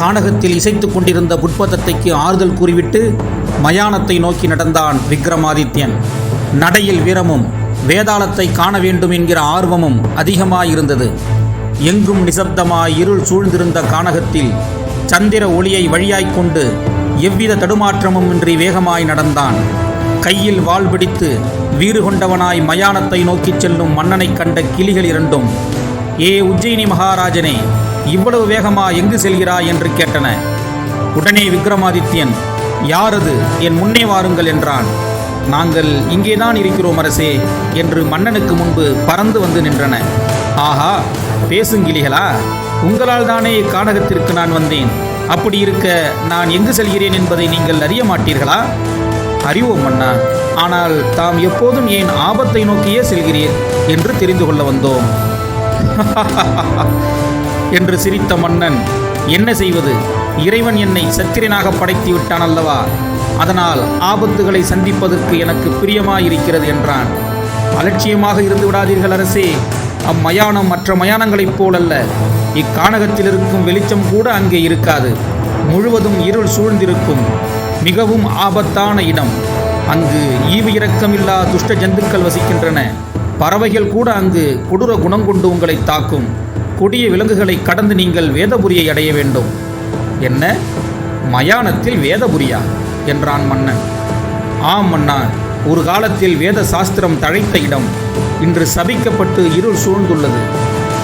கானகத்தில் இசைத்துக் கொண்டிருந்த புட்பதத்தைக்கு ஆறுதல் கூறிவிட்டு மயானத்தை நோக்கி நடந்தான் விக்ரமாதித்யன். நடையில் வீரமும் வேதாளத்தை காண வேண்டும் என்கிற ஆர்வமும் அதிகமாயிருந்தது. எங்கும் நிசப்தமாய் இருள் சூழ்ந்திருந்த கானகத்தில் சந்திர ஒளியை வழியாய்க் கொண்டு எவ்வித தடுமாற்றமும் இன்றி வேகமாய் நடந்தான். கையில் வாள் பிடித்து வீறு கொண்டவனாய் மயானத்தை நோக்கிச் செல்லும் மன்னனைக் கண்ட கிளிகள் இரண்டும் ஏ உஜ்ஜயினி மகாராஜனே இவ்வளவு வேகமா எங்கு செல்கிறாய் என்று கேட்டன. உடனே விக்ரமாதித்யன் யாரது? என் முன்னே வாருங்கள் என்றான். நாங்கள் இங்கேதான் இருக்கிறோம் அரசே என்று மன்னனுக்கு முன்பு பறந்து வந்து நின்றன. ஆஹா பேசுங்கிளிகளா உங்களால் தானே இக்காடகத்திற்கு நான் வந்தேன். அப்படி இருக்க நான் எங்கு செல்கிறேன் என்பதை நீங்கள் அறிய மாட்டீர்களா? அறிவோம் மன்னா ஆனால் தாம் எப்போதும் ஏன் ஆபத்தை நோக்கியே செல்கிறீர்? என்று தெரிந்து கொள்ள வந்தோம். என்று சிரித்த மன்னன் என்ன செய்வது? இறைவன் என்னை சத்திரனாக படைத்து விட்டான் அல்லவா அதனால் ஆபத்துகளை சந்திப்பதற்கு எனக்கு பிரியமாயிருக்கிறது என்றான். அலட்சியமாக இருந்து விடாதீர்கள் அரசே. அம்மயானம் மற்ற மயானங்களைப் போலல்ல. இக்கானகத்தில் இருக்கும் வெளிச்சம் கூட அங்கே இருக்காது. முழுவதும் இருள் சூழ்ந்திருக்கும். மிகவும் ஆபத்தான இடம். அங்கு ஈவு இரக்கமில்லா துஷ்ட ஜந்துக்கள் வசிக்கின்றன. பறவைகள் கூட அங்கு கொடூர குணம் கொண்டு உங்களை தாக்கும். கொடிய விலங்குகளை கடந்து நீங்கள் வேதபுரியை அடைய வேண்டும். என்ன? மயானத்தில் வேதபுரியா? என்றான் மன்னன். ஆம் மன்னா ஒரு காலத்தில் வேத சாஸ்திரம் தழைத்த இடம். இன்று சபிக்கப்பட்டு இருள் சூழ்ந்துள்ளது.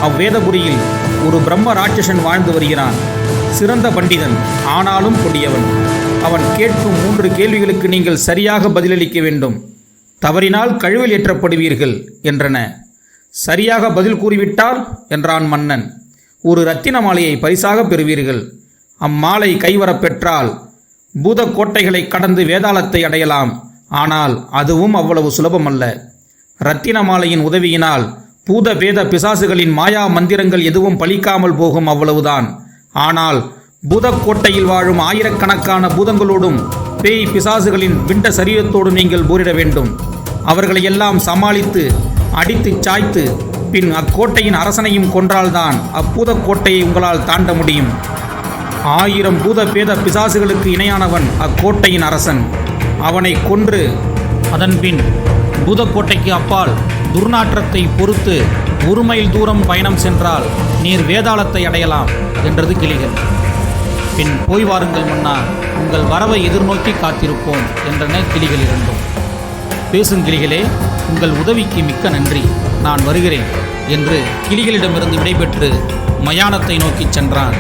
அவ்வேதபுரியில் ஒரு பிரம்ம ராட்சசன் வாழ்ந்து வருகிறான். சிறந்த பண்டிதன் ஆனாலும் கொடியவன். அவன் கேட்கும் மூன்று கேள்விகளுக்கு நீங்கள் சரியாக பதிலளிக்க வேண்டும். தவறினால் கழுவில் ஏற்றப்படுவீர்கள் என்றன. சரியாக பதில் கூறிவிட்டால் என்றான் மன்னன். ஒரு ரத்தின மாலையை பரிசாக பெறுவீர்கள். அம்மாலை கைவரப் பெற்றால் பூத கோட்டைகளை கடந்து வேதாளத்தை அடையலாம். ஆனால் அதுவும் அவ்வளவு சுலபமல்ல. ரத்தின மாலையின் உதவியினால் பூத வேத பிசாசுகளின் மாயா மந்திரங்கள் எதுவும் பலிக்காமல் போகும் அவ்வளவுதான். ஆனால் பூதக்கோட்டையில் வாழும் ஆயிரக்கணக்கான பூதங்களோடும் பேய் பிசாசுகளின் விண்ட சரீரத்தோடும் நீங்கள் போரிட வேண்டும். அவர்களை எல்லாம் சமாளித்து அடித்துச் சாய்த்து பின் அக்கோட்டையின் அரசனையும் கொன்றால்தான் அப்பூதக் கோட்டையை உங்களால் தாண்ட முடியும். ஆயிரம் பூத பேத பிசாசுகளுக்கு இணையானவன் அக்கோட்டையின் அரசன். அவனை கொன்று அதன்பின் பூதக்கோட்டைக்கு அப்பால் துர்நாற்றத்தை பொறுத்து ஒரு மைல் தூரம் பயணம் சென்றால் நீர் வேதாளத்தை அடையலாம் என்றது கிளிகள். பின் போய் வாருங்கள் முன்னால் உங்கள் வரவை எதிர்நோக்கி காத்திருப்போம் என்றன கிளிகள் இரண்டும். பேசும் கிளிகளே உங்கள் உதவிக்கு மிக்க நன்றி. நான் வருகிறேன் என்று கிளிகளிடமிருந்து விடைபெற்று மயானத்தை நோக்கிச் சென்றான்.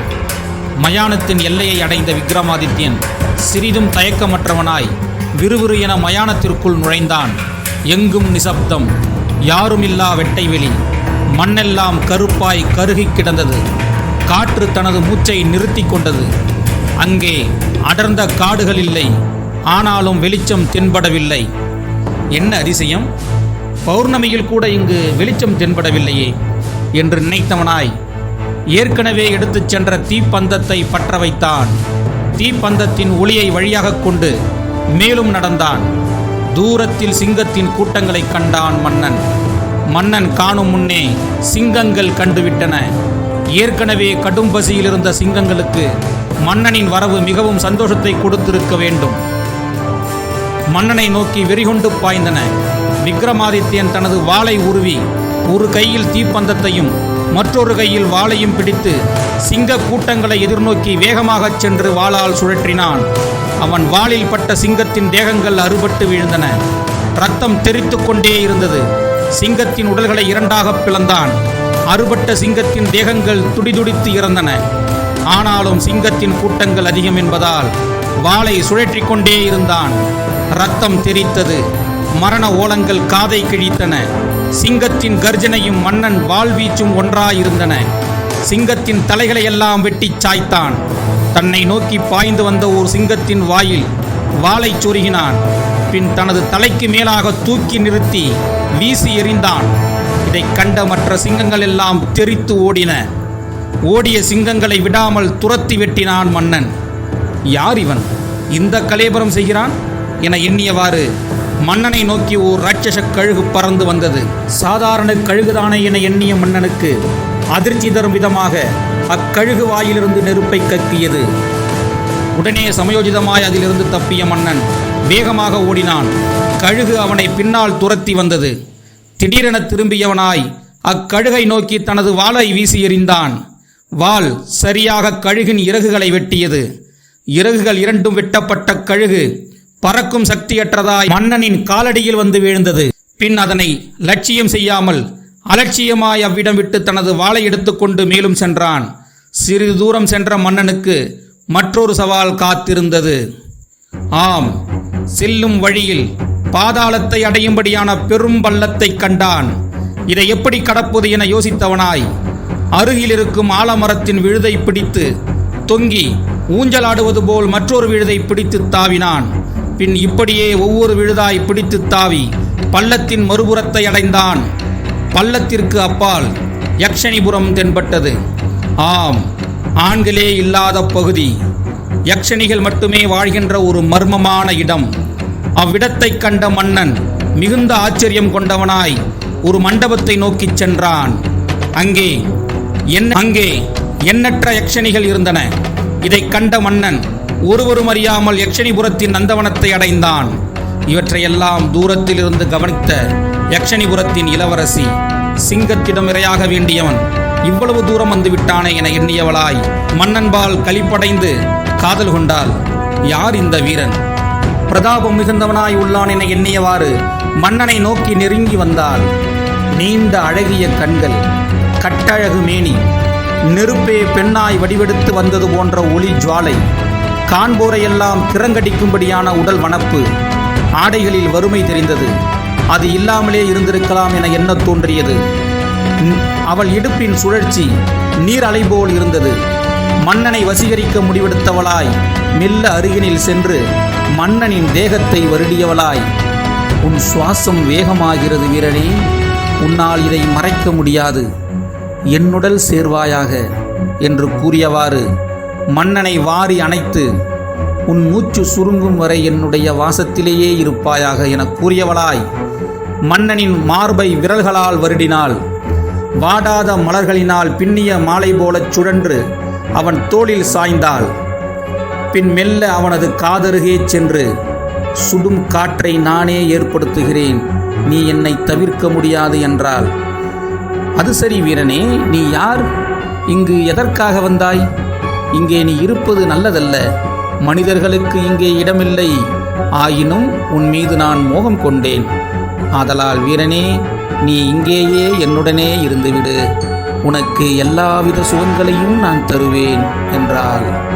மயானத்தின் எல்லையை அடைந்த விக்ரமாதித்யன் சிறிதும் தயக்கமற்றவனாய் விறுவிறு என மயானத்திற்குள் நுழைந்தான். எங்கும் நிசப்தம் யாருமில்லா வெட்டைவெளி மண்ணெல்லாம் கருப்பாய் கருகிக் கிடந்தது. காற்று தனது மூச்சை நிறுத்தி கொண்டது. அங்கே அடர்ந்த காடுகள் இல்லை ஆனாலும் வெளிச்சம் தென்படவில்லை. என்ன அதிசயம்? பௌர்ணமியில் கூட இங்கு வெளிச்சம் தென்படவில்லையே என்று நினைத்தவனாய் ஏற்கனவே எடுத்துச் சென்ற தீப்பந்தத்தை பற்ற வைத்தான் தீப்பந்தத்தின் ஒளியை வழியாகக் கொண்டு மேலும் நடந்தான். தூரத்தில் சிங்கத்தின் கூட்டங்களைக் கண்டான் மன்னன். மன்னன் காணும் முன்னே சிங்கங்கள் கண்டுவிட்டன. ஏற்கனவே கடும் பசியில் இருந்த சிங்கங்களுக்கு மன்னனின் வரவு மிகவும் சந்தோஷத்தை கொடுத்திருக்க வேண்டும். மன்னனை நோக்கி வெறிகொண்டு பாய்ந்தன. விக்ரமாதித்யன் தனது வாளை உருவி ஒரு கையில் தீப்பந்தத்தையும் மற்றொரு கையில் வாளையும் பிடித்து சிங்க கூட்டங்களை எதிர்நோக்கி வேகமாகச் சென்று வாளால் சுழற்றினான். அவன் வாளில் பட்ட சிங்கத்தின் தேகங்கள் அறுபட்டு விழுந்தன. ரத்தம் தெரித்து கொண்டே இருந்தது. சிங்கத்தின் உடல்களை இரண்டாகப் பிளந்தான். அறுபட்ட சிங்கத்தின் தேகங்கள் துடிதுடித்து இறந்தன. ஆனாலும் சிங்கத்தின் கூட்டங்கள் அதிகம் என்பதால் வாளை சுழற்றிக் கொண்டே இருந்தான். ரத்தம் தெரித்தது. மரண ஓலங்கள் காதை கிழித்தன. சிங்கத்தின் கர்ஜனையும் மன்னன் வாழ்வீச்சும் ஒன்றாயிருந்தன. சிங்கத்தின் தலைகளை எல்லாம் வெட்டிச் சாய்த்தான். தன்னை நோக்கி பாய்ந்து வந்த ஒரு சிங்கத்தின் வாயில் வாளைச் சொருகினான். பின் தனது தலைக்கு மேலாக தூக்கி நிறுத்தி வீசி எறிந்தான். இதைக் கண்ட மற்ற சிங்கங்கள் எல்லாம் தெரித்து ஓடின. ஓடிய சிங்கங்களை விடாமல் துரத்தி வெட்டினான் மன்னன். யார் இவன்? இந்த கலேபரம் செய்கிறான்? என எண்ணியவாறு மன்னனை நோக்கி ஓர் ராட்சச கழுகு பறந்து வந்தது. சாதாரண கழுகுதானே என எண்ணிய மன்னனுக்கு அதிர்ச்சி தரும் விதமாக அக்கழுகு வாயிலிருந்து நெருப்பை கக்கியது. உடனே சமயோஜிதமாய் அதிலிருந்து தப்பிய மன்னன் வேகமாக ஓடினான். கழுகு அவனை பின்னால் துரத்தி வந்தது. திடீரென திரும்பியவனாய் அக்கழுகை நோக்கி தனது வாளை வீசி எறிந்தான். வாள் சரியாக கழுகின் இறகுகளை வெட்டியது. இறகுகள் இரண்டும் வெட்டப்பட்ட கழுகு. பறக்கும் சக்தியற்றதாய் மன்னனின் காலடியில் வந்து வீழ்ந்தது. பின் அதனை லட்சியம் செய்யாமல் அலட்சியமாய் அவ்விடம் விட்டு தனது வாளை எடுத்துக்கொண்டு மேலும் சென்றான். சிறிது தூரம் சென்ற மன்னனுக்கு மற்றொரு சவால் காத்திருந்தது. ஆம் செல்லும் வழியில் பாதாளத்தை அடையும்படியான பெரும் பள்ளத்தை கண்டான். இதை எப்படி கடப்பது என யோசித்தவனாய் அருகில் இருக்கும் ஆலமரத்தின் விழுதை பிடித்து தொங்கி ஊஞ்சலாடுவது போல் மற்றொரு விழுதை பிடித்து தாவினான். பின் இப்படியே ஒவ்வொரு விழுதாய் பிடித்து தாவி பள்ளத்தின் மறுபுறத்தை அடைந்தான். பள்ளத்திற்கு அப்பால் யக்ஷணிபுரம் தென்பட்டது. ஆம் ஆண்களே இல்லாத பகுதி. யக்ஷணிகள் மட்டுமே வாழ்கின்ற ஒரு மர்மமான இடம். அவ்விடத்தைக் கண்ட மன்னன் மிகுந்த ஆச்சரியம் கொண்டவனாய் ஒரு மண்டபத்தை நோக்கிச் சென்றான். அங்கே என்ன அங்கே எண்ணற்ற யக்ஷணிகள் இருந்தன. இதைக் கண்ட மன்னன் ஒருவரும் அறியாமல் யக்ஷணிபுரத்தின் நந்தவனத்தை அடைந்தான். இவற்றையெல்லாம் தூரத்தில் இருந்து கவனித்த யக்ஷணிபுரத்தின் இளவரசி சிங்கத்திடம் இரையாக வேண்டியவன் இவ்வளவு தூரம் வந்து விட்டானே என எண்ணியவளாய் மன்னன்பால் களிப்படைந்து காதல் கொண்டாள். யார் இந்த வீரன்? பிரதாபம் மிகுந்தவனாய் உள்ளான் என எண்ணியவாறு மன்னனை நோக்கி நெருங்கி வந்தாள். நீண்ட அழகிய கண்கள் கட்டழகு மேனி நெருப்பே பெண்ணாய் வடிவெடுத்து வந்தது போன்ற ஒளி ஜுவாலை. காண்போரையெல்லாம் திறங்கடிக்கும்படியான உடல் வனப்பு. ஆடைகளில் வறுமை தெரிந்தது. அது இல்லாமலே இருந்திருக்கலாம் என எண்ணத் தோன்றியது. அவள் இடுப்பின் சுழற்சி நீர் அலை போல் இருந்தது. மன்னனை வசீகரிக்க முடிவெடுத்தவளாய் மெல்ல அருகினில் சென்று மன்னனின் தேகத்தை வருடியவளாய். உன் சுவாசம் வேகமாகிறது வீரனே உன்னால் இதை மறைக்க முடியாது. என்னுடல் சேர்வாயாக என்று கூறியவாறு மன்னனை வாரி அணைத்து உன் மூச்சு சுருங்கும் வரை என்னுடைய வாசத்திலேயே இருப்பாயாக என கூறியவளாய். மன்னனின் மார்பை விரல்களால் வருடினாள். வாடாத மலர்களினால் பின்னிய மாலை போலச் சுழன்று அவன் தோளில் சாய்ந்தாள். பின் மெல்ல அவனது காதருகே சென்று சுடும் காற்றை நானே ஏற்படுத்துகிறேன். நீ என்னை தவிர்க்க முடியாது என்றாள். அது சரி வீரனே நீ யார்? இங்கு எதற்காக வந்தாய்? இங்கே நீ இருப்பது நல்லதல்ல. மனிதர்களுக்கு இங்கே இடமில்லை. ஆயினும் உன் மீது நான் மோகம் கொண்டேன். ஆதலால் வீரனே நீ இங்கேயே என்னுடனே இருந்துவிடு. உனக்கு எல்லாவித சுகங்களையும் நான் தருவேன் என்றாள்.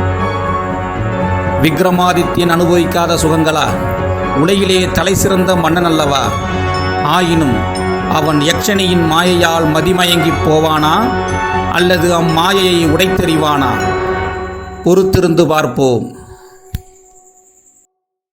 விக்ரமாதித்யன் அனுபவிக்காத சுகங்களா? உலகிலே தலை சிறந்த மன்னன் அல்லவா? ஆயினும் அவன் யக்ஷனியின் மாயையால் மதிமயங்கிப் போவானா? அல்லது அம்மாயையை உடைத்தெறிவானா? பொறுத்திருந்து பார்ப்போம்.